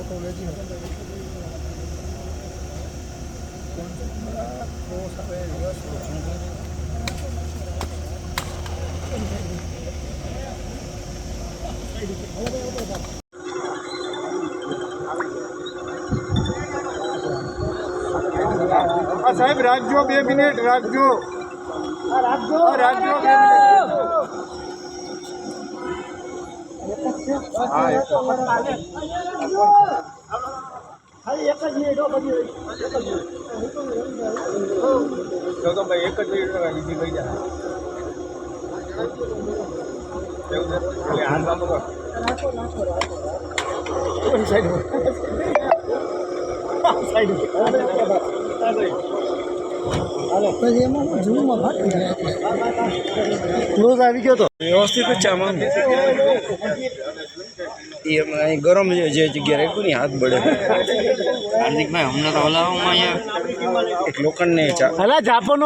Photo lazy cross આવે yes આ સાહેબ રાખજો બે મિનિટ રાખજો રાખજો આ રાખજો બે મિનિટ હા એક જ મિનિટ બીજી લઈ જાય એવું છે એટલે હાથ લાંબો કર સાઈડ સાઈડ પછી એમાં હું ફાટી ગયા ક્લોઝ આવી ગયો તો. વ્યવસ્થિત જ છે આમાં. એ અહીં ગરમ જે જે જગ્યા રાખ્યું ને હાથ બળે. હાર્દિકભાઈ હમણાં તો હલાવવામાં અહીંયા એક લોખંડને ચા હલા જાપો